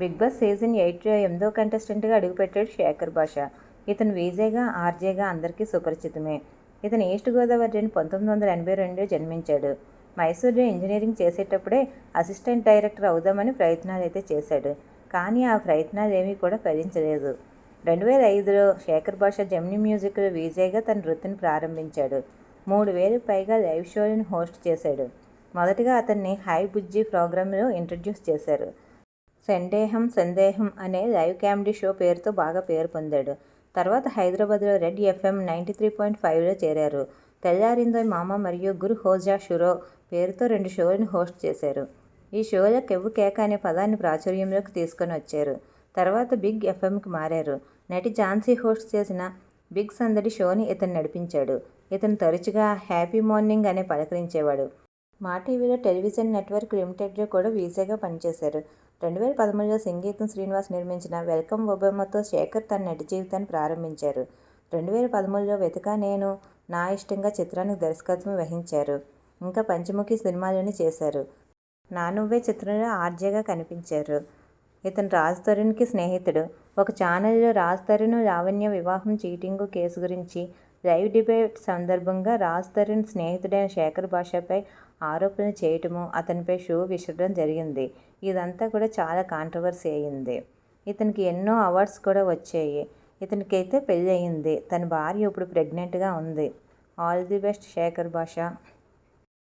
Big boss season ఎయిట్లో ఎనిమిదో కంటెస్టెంట్గా అడుగుపెట్టాడు శేఖర్ భాష. ఇతను వీజేగా ఆర్జేగా అందరికీ సుపరిచితమే. ఇతను ఈస్ట్ గోదావరిలోని పంతొమ్మిది వందల ఎనభై రెండులో జన్మించాడు. మైసూర్లో ఇంజనీరింగ్ చేసేటప్పుడే అసిస్టెంట్ డైరెక్టర్ అవుదామని ప్రయత్నాలు అయితే చేశాడు. కానీ ఆ ప్రయత్నాలు ఏమీ కూడా ఫలించలేదు. రెండు వేల ఐదులో శేఖర్ భాష జెమిని మ్యూజిక్లో వీజేగా తన వృత్తిని ప్రారంభించాడు. మూడు వేలు పైగా లైవ్ షోలను హోస్ట్ చేశాడు. మొదటగా అతన్ని హై బుజ్జి ప్రోగ్రాంలో ఇంట్రడ్యూస్ చేశారు. సందేహం సందేహం అనే లైవ్ కామెడీ షో పేరుతో బాగా పేరు పొందాడు. తర్వాత హైదరాబాద్లో red FM ninety three point ఫైవ్లో చేరారు. తెల్లారిందో మామ మరియు గురు హోజా షురో పేరుతో రెండు షోలను హోస్ట్ చేశారు. ఈ షోలో కెవ్వు కేక అనే పదాన్ని ప్రాచుర్యంలోకి తీసుకొని వచ్చారు. తర్వాత బిగ్ ఎఫ్ఎంకి మారారు. నటి ఝాన్సీ హోస్ట్ చేసిన బిగ్ సందడి షోని ఇతను నడిపించాడు. ఇతను తరచుగా హ్యాపీ మార్నింగ్ అనే పలకరించేవాడు. మా టీవీలో టెలివిజన్ నెట్వర్క్ లిమిటెడ్లో కూడా వీసాగా పనిచేశారు. రెండు వేల పదమూడులో సంగీతం శ్రీనివాస్ నిర్మించిన వెల్కమ్ ఒబెమ్మతో శేఖర్ తన నటి జీవితాన్ని ప్రారంభించారు. రెండు వేల పదమూడులో వెతుక నేను నా ఇష్టంగా చిత్రానికి దర్శకత్వం వహించారు. ఇంకా పంచముఖి సినిమాలోని చేశారు. నా నువ్వే చిత్రంలో ఆర్జేగా కనిపించారు. ఇతను రాజ్ తరుణ్కి స్నేహితుడు. ఒక ఛానల్లో రాజ్ తరుణ్ లావణ్య వివాహం చీటింగు కేసు గురించి లైవ్ డిబేట్ సందర్భంగా రాజ్ తరుణ్ స్నేహితుడైన శేఖర్ భాషపై ఆరోపణలు చేయటము అతనిపై షూ విసరడం జరిగింది. ఇదంతా కూడా చాలా కాంట్రవర్సీ అయింది ఇతనికి ఎన్నో అవార్డ్స్ కూడా వచ్చాయి. ఇతనికైతే పెళ్ళి అయింది తన భార్య ఇప్పుడు ప్రెగ్నెంట్గా ఉంది. ఆల్ ది బెస్ట్ శేఖర్ భాష